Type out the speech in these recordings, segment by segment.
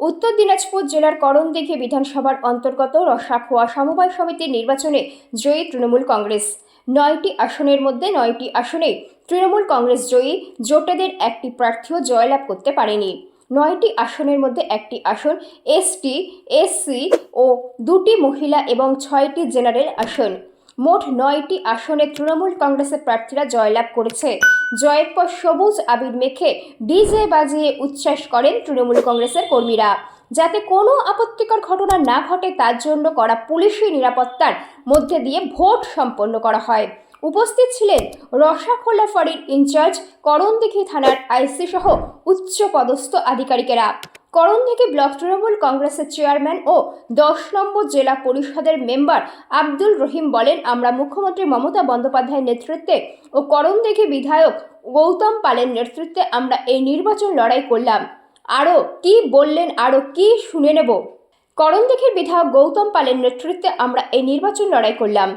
উত্তর দিনাজপুর জেলার করণ করণদিঘি বিধানসভার অন্তর্গত রসাখোয়া সমবায় সমিতির নির্বাচনে জয়ী তৃণমূল কংগ্রেস। নয়টি আসনের মধ্যে নয়টি আসনে তৃণমূল কংগ্রেস জয়ী, জোটেদের একটি প্রার্থীও জয়লাভ করতে পারেনি। নয়টি আসনের মধ্যে একটি আসন এসটি, এসসি ও দুটি মহিলা এবং ছয়টি জেনারেল আসন। মোট নয়টি আসনে তৃণমূল কংগ্রেসের প্রার্থীরা জয়লাভ করেছে। জয়ের পর সবুজ, আবির মেখে ডিজে বাজিয়ে উচ্ছ্বাস করেন তৃণমূল কংগ্রেসের কর্মীরা। যাতে কোনো আপত্তিকর ঘটনা না ঘটে, তার জন্য করা পুলিশি নিরাপত্তার মধ্যে দিয়ে ভোট সম্পন্ন করা হয়। উপস্থিত ছিলেন রসাখোলা ফাঁড়ির ইনচার্জ, করণদিঘি থানার আইসি সহ উচ্চ পদস্থ আধিকারিকেরা। করণদিঘি ব্লক তৃণমূল কংগ্রেসের চেয়ারম্যান ও দশ নম্বর জেলা পরিষদের মেম্বার আব্দুল রহিম বলেন, আমরা মুখ্যমন্ত্রী মমতা বন্দ্যোপাধ্যায়ের নেতৃত্বে ও করণদিঘি বিধায়ক গৌতম পালের নেতৃত্বে আমরা এই নির্বাচন লড়াই করলাম। আরও কি বললেন আরও কি শুনে নেব? করণদিঘির বিধায়ক গৌতম পালের নেতৃত্বে আমরা এই নির্বাচন লড়াই করলাম।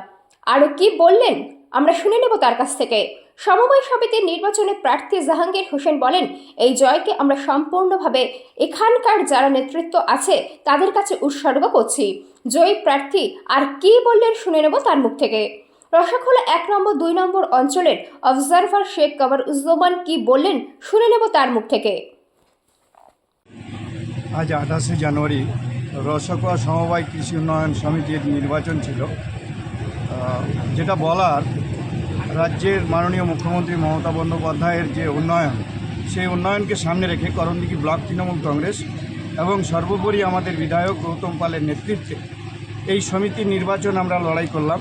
আরও কি বললেন, আমরা শুনে নেব তার কাছ থেকে। সমবায় সমিতির নির্বাচনে প্রার্থী জাহাঙ্গীর হোসেন বলেন, এই জয়কে আমরা সম্পূর্ণভাবে এখানকার যারা নেতৃত্ব আছে তাদের কাছে উৎসর্গ করছি। জয়ী প্রার্থী আর কি বললেন শুনে নেব তার মুখ থেকে। রসাখোলা এক নম্বর, দুই নম্বর অঞ্চলের অবজারভার শেখ কবর উজ্জমান কি বললেন শুনে নেব তার মুখ থেকে। আজ আঠাশে জানুয়ারি রসকুয়া সমবায় কৃষি উন্নয়ন সমিতির নির্বাচন ছিল। যেটা বলার রাজ্যের মাননীয় মুখ্যমন্ত্রী মমতা বন্দ্যোপাধ্যায়ের যে উন্নয়ন, সেই উন্নয়নকে সামনে রেখে করণদিঘি ব্লক তৃণমূল কংগ্রেস এবং সর্বোপরি আমাদের বিধায়ক গৌতম পালের নেতৃত্বে এই সমিতির নির্বাচন আমরা লড়াই করলাম।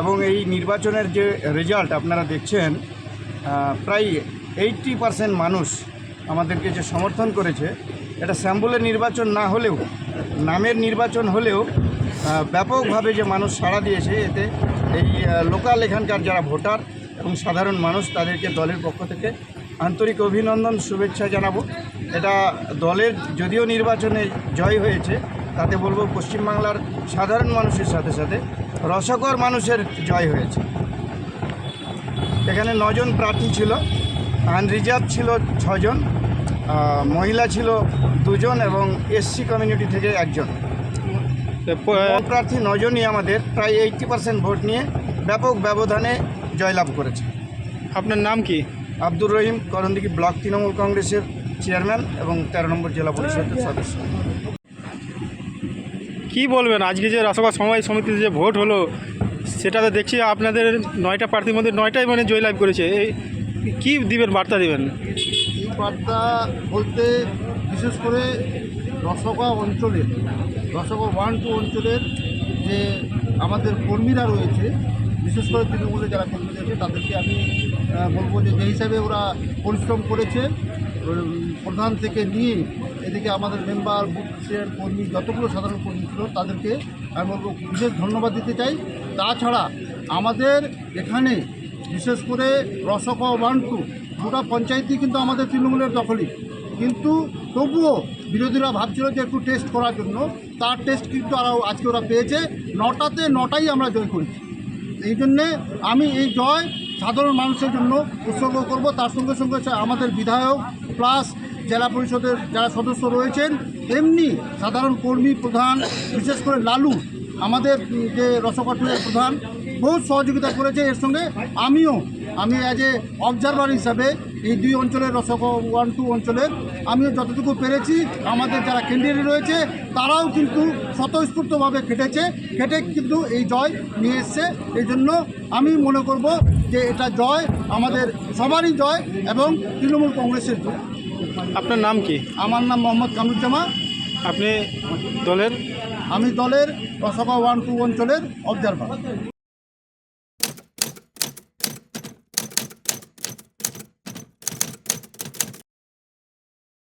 এবং এই নির্বাচনের যে রেজাল্ট আপনারা দেখছেন প্রায় এইটটি পারসেন্ট মানুষ আমাদেরকে যে সমর্থন করেছে, এটা স্যাম্বলের নির্বাচন না হলেও, নামের নির্বাচন হলেও ব্যাপকভাবে যে মানুষ সাড়া দিয়েছে, এতে এই লোকাল এখানকার যারা ভোটার এবং সাধারণ মানুষ, তাদেরকে দলের পক্ষ থেকে আন্তরিক অভিনন্দন, শুভেচ্ছা জানাব। এটা দলের যদিও নির্বাচনে জয় হয়েছে, তাতে বলব পশ্চিমবাংলার সাধারণ মানুষের সাথে সাথে রসকর মানুষের জয় হয়েছে। এখানে নজন প্রার্থী ছিল আনরিজার্ভ ছিল ছজন মহিলা ছিল দুজন এবং এসসি কমিউনিটি থেকে একজন। প্রার্থী নজনই আমাদের প্রায় এইটটি পার্সেন্ট ভোট নিয়ে ব্যাপক ব্যবধানে জয়লাভ করেছে। আপনার নাম কি? আব্দুর রহিম করণদিঘি ব্লক তৃণমূল কংগ্রেসের চেয়ারম্যান এবং তেরো নম্বর জেলা পরিষদের সদস্য। কি বলবেন? আজকে যে রাসভা সমবায় সমিতির যে ভোট হলো সেটাতে দেখছি আপনাদের নয়টা প্রার্থীর মধ্যে নয়টাই মানে জয়লাভ করেছে। এই কী দিবেন বার্তা দিবেন? এই বার্তা বলতে বিশেষ করে রসগা অঞ্চলের রসগা ওয়ান টু অঞ্চলের যে আমাদের কর্মীরা রয়েছে, বিশেষ করে তৃণমূলের যারা কর্মী রয়েছে, তাদেরকে আমি বলব যে যে হিসাবে ওরা পরিশ্রম করেছে প্রধান থেকে নিয়ে এদিকে আমাদের মেম্বার চেয়ার কর্মী, যতগুলো সাধারণ কর্মী ছিল, তাদেরকে আমি বলব বিশেষ ধন্যবাদ দিতে চাই। তাছাড়া আমাদের এখানে বিশেষ করে রসকা ওয়ান টু, গোটা পঞ্চায়েতই কিন্তু আমাদের তৃণমূলের দখলই কিন্তু তবুও বিরোধীরা ভাবছিল যে একটু টেস্ট করার জন্য। তার টেস্ট কিন্তু আরও আজকে ওরা পেয়েছে। নটাতে নটাই আমরা জয় করেছি। এই জন্যে আমি এই জয় সাধারণ মানুষের জন্য উৎসর্গ করব। তার সঙ্গে সঙ্গে আমাদের বিধায়ক প্লাস জেলা পরিষদের যারা সদস্য রয়েছেন এমনি সাধারণ কর্মী প্রধান, বিশেষ করে লালু, আমাদের যে রসকাঠুরের প্রধান বহু সহযোগিতা করেছে। এর সঙ্গে আমিও আমি অ্যাজ এ অবজারভার হিসাবে এই দুই অঞ্চলের রসক ওয়ান টু অঞ্চলের আমিও যতটুকু পেরেছি আমাদের যারা ক্যান্ডিডেট রয়েছে তারাও কিন্তু স্বতঃস্ফূর্তভাবে খেটেছে। খেটে কিন্তু এই জয় নিয়ে এসছে। এই জন্য আমি মনে করব যে এটা জয় আমাদের সবারই জয় এবং তৃণমূল কংগ্রেসের জয়। আপনার নাম কি? আমার নাম মোহাম্মদ কামরুজ্জামা আপনি দলের? আমি দলের রসকা ওয়ান টু অঞ্চলের অবজারভার